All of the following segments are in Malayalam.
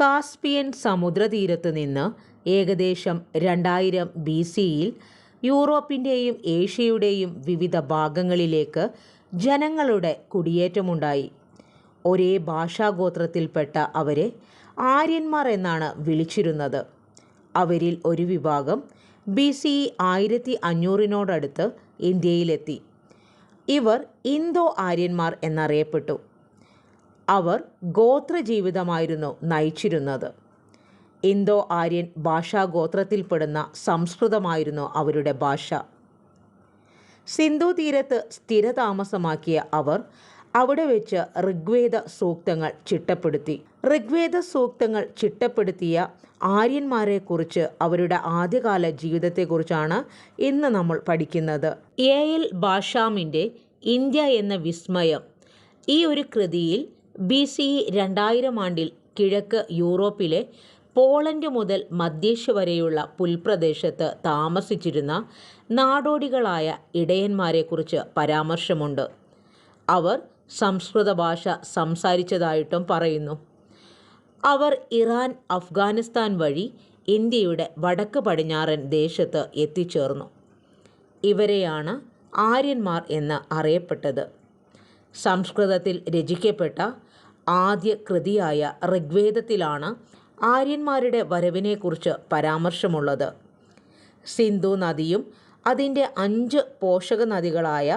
കാസ്പിയൻ സമുദ്രതീരത്ത് നിന്ന് ഏകദേശം രണ്ടായിരം ബി സിയിൽ യൂറോപ്പിന്റെയും ഏഷ്യയുടെയും വിവിധ ഭാഗങ്ങളിലേക്ക് ജനങ്ങളുടെ കുടിയേറ്റമുണ്ടായി. ഒരേ ഭാഷാഗോത്രത്തിൽപ്പെട്ട അവരെ ആര്യന്മാർ എന്നാണ് വിളിച്ചിരുന്നത്. അവരിൽ ഒരു വിഭാഗം ബി സി ആയിരത്തി അഞ്ഞൂറിനോടടുത്ത് ഇന്ത്യയിലെത്തി. ഇവർ ഇന്തോ ആര്യന്മാർ എന്നറിയപ്പെട്ടു. അവർ ഗോത്രജീവിതമായിരുന്നു നയിച്ചിരുന്നത്. ഇന്തോ ആര്യൻ ഭാഷാഗോത്രത്തിൽപ്പെടുന്ന സംസ്കൃതമായിരുന്നു അവരുടെ ഭാഷ. സിന്ധു തീരത്ത് സ്ഥിരതാമസമാക്കിയ അവർ അവിടെ വെച്ച് ഋഗ്വേദ സൂക്തങ്ങൾ ചിട്ടപ്പെടുത്തി. ഋഗ്വേദ സൂക്തങ്ങൾ ചിട്ടപ്പെടുത്തിയ ആര്യന്മാരെക്കുറിച്ച് അവരുടെ ആദ്യകാല ജീവിതത്തെക്കുറിച്ചാണ് ഇന്ന് നമ്മൾ പഠിക്കുന്നത്. എ എൽ ഭാഷാമിന്റെ ഇന്ത്യ എന്ന വിസ്മയം ഈ ഒരു കൃതിയിൽ ബി സി രണ്ടായിരം ആണ്ടിൽ കിഴക്ക് യൂറോപ്പിലെ പോളണ്ട് മുതൽ മധ്യേഷ്യ വരെയുള്ള പുൽപ്രദേശത്ത് താമസിച്ചിരുന്ന നാടോടികളായ ഇടയന്മാരെക്കുറിച്ച് പരാമർശമുണ്ട്. അവർ സംസ്കൃത ഭാഷ സംസാരിച്ചതായിട്ടും പറയുന്നു. അവർ ഇറാൻ അഫ്ഗാനിസ്ഥാൻ വഴി ഇന്ത്യയുടെ വടക്ക് പടിഞ്ഞാറൻ ദേശത്ത് എത്തിച്ചേർന്നു. ഇവരെയാണ് ആര്യന്മാർ എന്ന് അറിയപ്പെട്ടത്. സംസ്കൃതത്തിൽ രചിക്കപ്പെട്ട ആദ്യ കൃതിയായ ഋഗ്വേദത്തിലാണ് ആര്യന്മാരുടെ വരവിനെക്കുറിച്ച് പരാമർശമുള്ളത്. സിന്ധു നദിയും അതിന്റെ അഞ്ച് പോഷക നദികളായ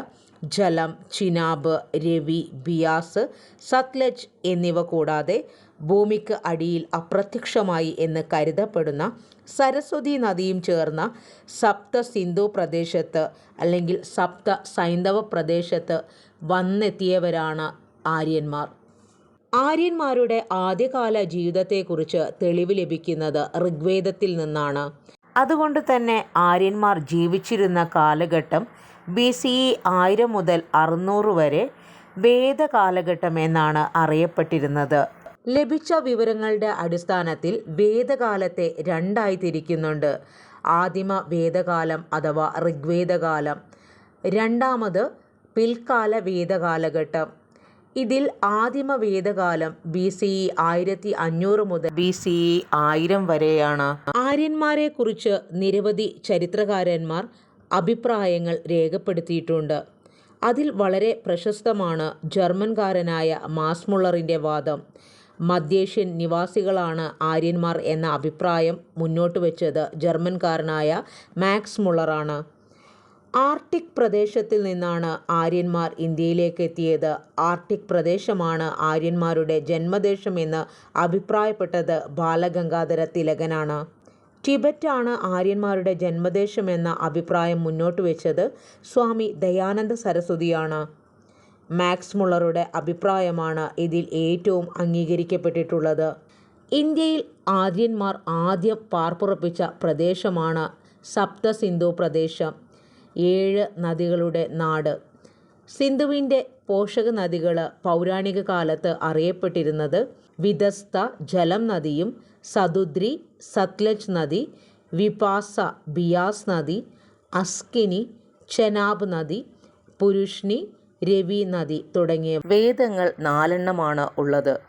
ജലം ചിനാബ് രവി ബിയാസ് സത്ലജ് എന്നിവ കൂടാതെ ഭൂമിക്ക് അടിയിൽ അപ്രത്യക്ഷമായി എന്ന് കരുതപ്പെടുന്ന സരസ്വതി നദിയും ചേർന്ന സപ്ത സിന്ധു പ്രദേശത്ത് അല്ലെങ്കിൽ സപ്ത സൈന്ധവ പ്രദേശത്ത് വന്നെത്തിയവരാണ് ആര്യന്മാർ. ആര്യന്മാരുടെ ആദ്യകാല ജീവിതത്തെക്കുറിച്ച് തെളിവ് ലഭിക്കുന്നത് ഋഗ്വേദത്തിൽ നിന്നാണ്. അതുകൊണ്ട് തന്നെ ആര്യന്മാർ ജീവിച്ചിരുന്ന കാലഘട്ടം ബി സി ഇ ആയിരം മുതൽ അറുന്നൂറ് വരെ വേദകാലഘട്ടം എന്നാണ് അറിയപ്പെട്ടിരുന്നത്. ലഭിച്ച വിവരങ്ങളുടെ അടിസ്ഥാനത്തിൽ വേദകാലത്തെ രണ്ടായി തിരിക്കുന്നുണ്ട്. ആദിമ വേദകാലം അഥവാ ഋഗ്വേദകാലം. രണ്ടാമത് പിൽക്കാല വേദകാലഘട്ടം. ഇതിൽ ആദിമ വേദകാലം ബി സി ഇ ആയിരത്തി അഞ്ഞൂറ് മുതൽ ബി സി ഇ ആയിരം വരെയാണ്. ആര്യന്മാരെ കുറിച്ച് നിരവധി ചരിത്രകാരന്മാർ അഭിപ്രായങ്ങൾ രേഖപ്പെടുത്തിയിട്ടുണ്ട്. അതിൽ വളരെ പ്രശസ്തമാണ് ജർമ്മൻകാരനായ മാസ്മുള്ളറിന്റെ വാദം. മധ്യേഷ്യൻ നിവാസികളാണ് ആര്യന്മാർ എന്ന അഭിപ്രായം മുന്നോട്ട് വെച്ചത് ജർമ്മൻകാരനായ മാക്സ് മുള്ളറാണ്. ആർട്ടിക് പ്രദേശത്തിൽ നിന്നാണ് ആര്യന്മാർ ഇന്ത്യയിലേക്ക് എത്തിയത് ആർട്ടിക് പ്രദേശമാണ് ആര്യന്മാരുടെ ജന്മദേശം എന്ന് അഭിപ്രായപ്പെട്ടത് ബാലഗംഗാധര തിലകനാണ്. ടിബറ്റാണ് ആര്യന്മാരുടെ ജന്മദേശം എന്ന അഭിപ്രായം മുന്നോട്ട് വെച്ചത് സ്വാമി ദയാനന്ദ സരസ്വതിയാണ്. മാക്സ് മുള്ളറുടെ അഭിപ്രായമാണ് ഇതിൽ ഏറ്റവും അംഗീകരിക്കപ്പെട്ടിട്ടുള്ളത്. ഇന്ത്യയിൽ ആര്യന്മാർ ആദ്യം പാർപ്പുറപ്പിച്ച പ്രദേശമാണ് സപ്ത സിന്ധു പ്രദേശം. ഏഴ് നദികളുടെ നാട്. സിന്ധുവിന്റെ പോഷക നദികൾ പൗരാണിക കാലത്ത് അറിയപ്പെട്ടിരുന്നത് വിദസ്ത ജലം നദിയും സതുദ്രി സത്ലജ് നദി വിപാസ ബിയാസ് നദി അസ്കിനി ചെനാബ് നദി പുരുഷ്ണി രവി നദി തുടങ്ങിയ വേദങ്ങൾ നാലെണ്ണമാണ് ഉള്ളത്.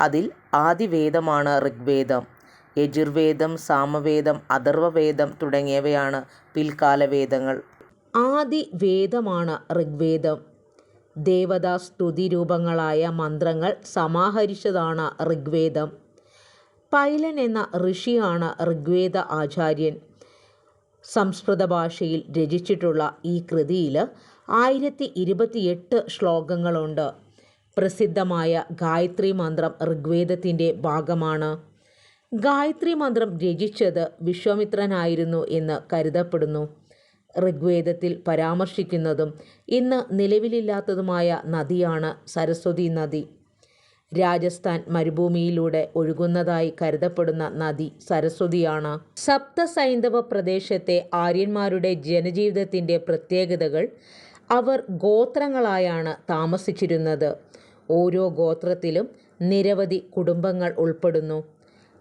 അതിൽ ആദിവേദമാണ് ഋഗ്വേദം. യജുർവേദം സാമവേദം അഥർവവേദം തുടങ്ങിയവയാണ് പിൽക്കാല വേദങ്ങൾ ആദി വേദമാണ് ഋഗ്വേദം. ദേവതാ സ്തുതി രൂപങ്ങളായ മന്ത്രങ്ങൾ സമാഹരിച്ചതാണ് ഋഗ്വേദം. പൈലൻ എന്ന ഋഷിയാണ് ഋഗ്വേദ ആചാര്യൻ. സംസ്കൃത ഭാഷയിൽ രചിച്ചിട്ടുള്ള ഈ കൃതിയിൽ ആയിരത്തി ഇരുപത്തിയെട്ട് ശ്ലോകങ്ങളുണ്ട്. പ്രസിദ്ധമായ ഗായത്രി മന്ത്രം ഋഗ്വേദത്തിന്റെ ഭാഗമാണ്. ഗായത്രി മന്ത്രം രചിച്ചത് വിശ്വാമിത്രനായിരുന്നു എന്ന് കരുതപ്പെടുന്നു. ഋഗ്വേദത്തിൽ പരാമർശിക്കുന്നതും ഇന്ന് നിലവിലില്ലാത്തതുമായ നദിയാണ് സരസ്വതി നദി. രാജസ്ഥാൻ മരുഭൂമിയിലൂടെ ഒഴുകുന്നതായി കരുതപ്പെടുന്ന നദി സരസ്വതിയാണ്. സപ്തസൈന്ധവ പ്രദേശത്തെ ആര്യന്മാരുടെ ജനജീവിതത്തിന്റെ പ്രത്യേകതകൾ അവർ ഗോത്രങ്ങളായാണ് താമസിച്ചിരുന്നത്. ഓരോ ഗോത്രത്തിലും നിരവധി കുടുംബങ്ങൾ ഉൾപ്പെടുന്നു.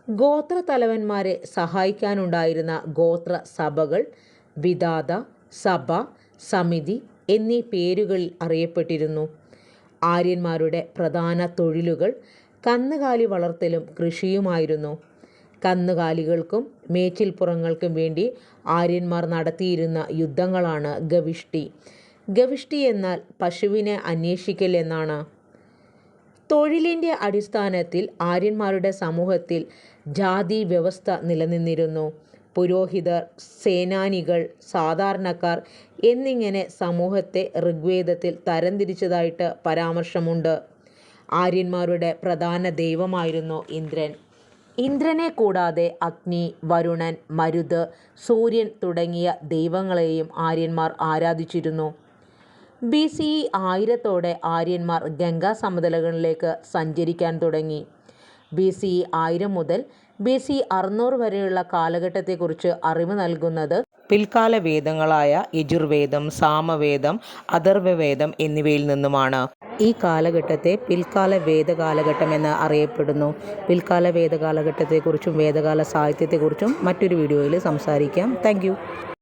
ഗോത്ര തലവന്മാരെ സഹായിക്കാനുണ്ടായിരുന്ന ഗോത്ര സഭകൾ വിദാത സഭ സമിതി എന്നീ പേരുകളിൽ അറിയപ്പെട്ടിരുന്നു. ആര്യന്മാരുടെ പ്രധാന തൊഴിലുകൾ കന്നുകാലി വളർത്തലും കൃഷിയുമായിരുന്നു. കന്നുകാലികൾക്കും മേച്ചിൽപ്പുറങ്ങൾക്കും വേണ്ടി ആര്യന്മാർ നടത്തിയിരുന്ന യുദ്ധങ്ങളാണ് ഗവിഷ്ടി. ഗവിഷ്ടി എന്നാൽ പശുവിനെ അന്വേഷിക്കൽ എന്നാണ്. തൊഴിലിന്റെ അടിസ്ഥാനത്തിൽ ആര്യന്മാരുടെ സമൂഹത്തിൽ ജാതി വ്യവസ്ഥ നിലനിന്നിരുന്നു. പുരോഹിതർ സേനാനികൾ സാധാരണക്കാർ എന്നിങ്ങനെ സമൂഹത്തെ ഋഗ്വേദത്തിൽ തരംതിരിച്ചതായിട്ട് പരാമർശമുണ്ട്. ആര്യന്മാരുടെ പ്രധാന ദൈവമായിരുന്നു ഇന്ദ്രൻ. ഇന്ദ്രനെ കൂടാതെ അഗ്നി വരുണൻ മരുത് സൂര്യൻ തുടങ്ങിയ ദൈവങ്ങളെയും ആര്യന്മാർ ആരാധിച്ചിരുന്നു. ബി സി ഇ ആയിരത്തോടെ ആര്യന്മാർ ഗംഗാ സമതലങ്ങളിലേക്ക് സഞ്ചരിക്കാൻ തുടങ്ങി. ബി സി ഇ ആയിരം മുതൽ ബി സി അറുന്നൂറ് വരെയുള്ള കാലഘട്ടത്തെക്കുറിച്ച് അറിവ് നൽകുന്നത് പിൽക്കാല വേദങ്ങളായ യജുർവേദം സാമവേദം അഥർവവേദം എന്നിവയിൽ നിന്നുമാണ്. ഈ കാലഘട്ടത്തെ പിൽക്കാല വേദകാലഘട്ടം എന്ന് അറിയപ്പെടുന്നു. പിൽക്കാല വേദകാലഘട്ടത്തെക്കുറിച്ചും വേദകാല സാഹിത്യത്തെക്കുറിച്ചും മറ്റൊരു വീഡിയോയിൽ സംസാരിക്കാം. താങ്ക്